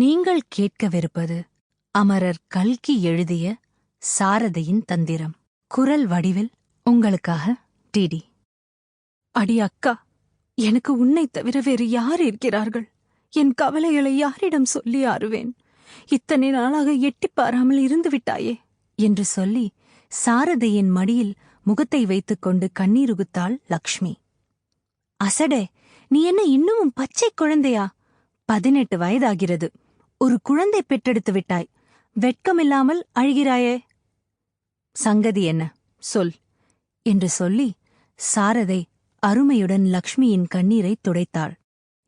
நீங்கள் கேட்கவிருப்பது அமரர் கல்கி எழுதிய சாரதையின் தந்திரம். குரல் வடிவில் உங்களுக்காக டிடி அடி அக்கா எனக்கு உன்னை தவிர வேறு யார் இருக்கிறார்கள்? என் கவலைகளை யாரிடம் சொல்லி ஆறுவேன்? இத்தனை நாளாக எட்டிப் பாராமல் இருந்து விட்டாயே? என்று சொல்லி சாரதையின் மடியில் முகத்தை வைத்துக்கொண்டு கண்ணீருகுத்தாள் லக்ஷ்மி. அசடே நீ என்ன இன்னமும் பச்சை குழந்தையா? பதினெட்டு வயதாகிறது. ஒரு குழந்தை பெற்றெடுத்து விட்டாய். வெட்கமில்லாமல் அழுகிறாயே. சங்கதி என்ன? சொல். என்று சொல்லி சாரதை அருமையுடன் லக்ஷ்மியின் கண்ணீரை துடைத்தாள்.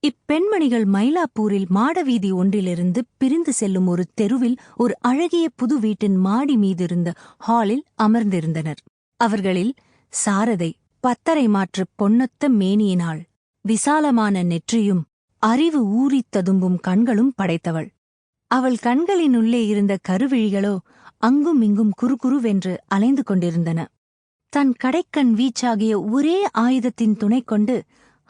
இப்பெண்மணிகள் மயிலாப்பூரில் மாடவீதி ஒன்றிலிருந்து பிரிந்து செல்லும் ஒரு தெருவில் ஒரு அழகிய புது வீட்டின் மாடி மீதிருந்த ஹாலில் அமர்ந்திருந்தனர். அவர்களில் சாரதை பத்தரை மாற்று பொன்னொத்த மேனியினாள் விசாலமான நெற்றியும் அறிவு ஊறித் ததும்பும் கண்களும் படைத்தவள். அவள் கண்களினுள்ளே இருந்த கருவிழிகளோ அங்கும் இங்கும் குறுகுருவென்று அலைந்து கொண்டிருந்தன. தன் கடைக்கண் வீச்சாகிய ஒரே ஆயுதத்தின் துணை கொண்டு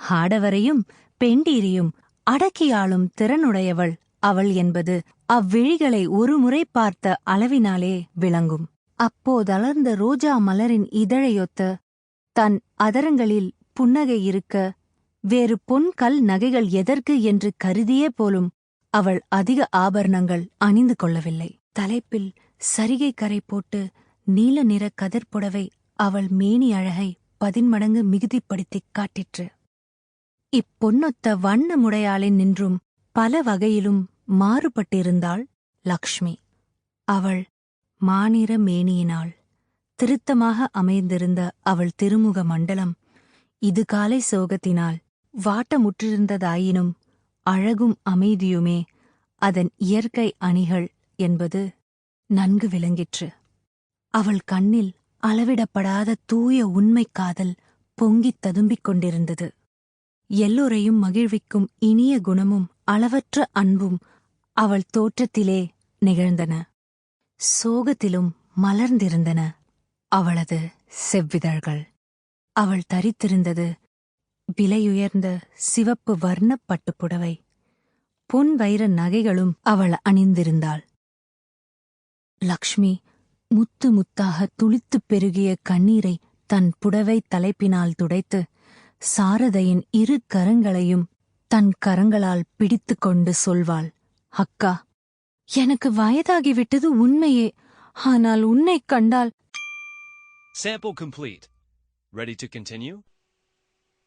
ஆடவரையும் பெண்டீரியும் அடக்கியாளும் திறனுடையவள் அவள் என்பது அவ்விழிகளை ஒருமுறை பார்த்த அளவினாலே விளங்கும். அப்போதளர்ந்த ரோஜா மலரின் இதழையொத்த தன் அதரங்களில் புன்னகை இருக்க வேறு பொன் கல் நகைகள் எதற்கு? என்று கருதியே போலும் அவள் அதிக ஆபரணங்கள் அணிந்து கொள்ளவில்லை. தலைப்பில் சரிகை கரை போட்டு நீல நிற கதிர்ப்புடவை அவள் மேனி அழகை பதின்மடங்கு மிகுதிப்படுத்திக் காட்டிற்று. இப்பொன்னொத்த வண்ணமுடையாளின் நின்றும் பல வகையிலும் மாறுபட்டிருந்தாள் லக்ஷ்மி. அவள் மாநிற மேனியினாள் திருத்தமாக அமைந்திருந்த அவள் திருமுக மண்டலம் இது காலை சோகத்தினால் வாட்டமுற்றிருந்ததாயினும் அழகும் அமைதியுமே அதன் இயற்கை அணிகள் என்பது நன்கு விளங்கிற்று. அவள் கண்ணில் அளவிடப்படாத தூய உண்மைக் காதல் பொங்கித் ததும்பிக் கொண்டிருந்தது. எல்லோரையும் மகிழ்விக்கும் இனிய குணமும் அளவற்ற அன்பும் அவள் தோற்றத்திலே நிகழ்ந்தன. சோகத்திலும் மலர்ந்திருந்தன. அவளது செவ்விதழ்கள். அவள் தரித்திருந்தது விலையுயர்ந்த சிவப்பு வர்ணப்பட்டுப் புடவை பொன் வைர நகைகளும் அவள் அணிந்திருந்தாள் லக்ஷ்மி முத்து முத்தாக துளித்துப் பெருகிய கண்ணீரை தன் புடவை தலைப்பினால் துடைத்து சாரதையின் இரு கரங்களையும் தன் கரங்களால் பிடித்துக் கொண்டு சொல்வாள் அக்கா எனக்கு வயதாகிவிட்டது உண்மையே ஆனால் உன்னைக் கண்டால் Sample complete. Ready to continue?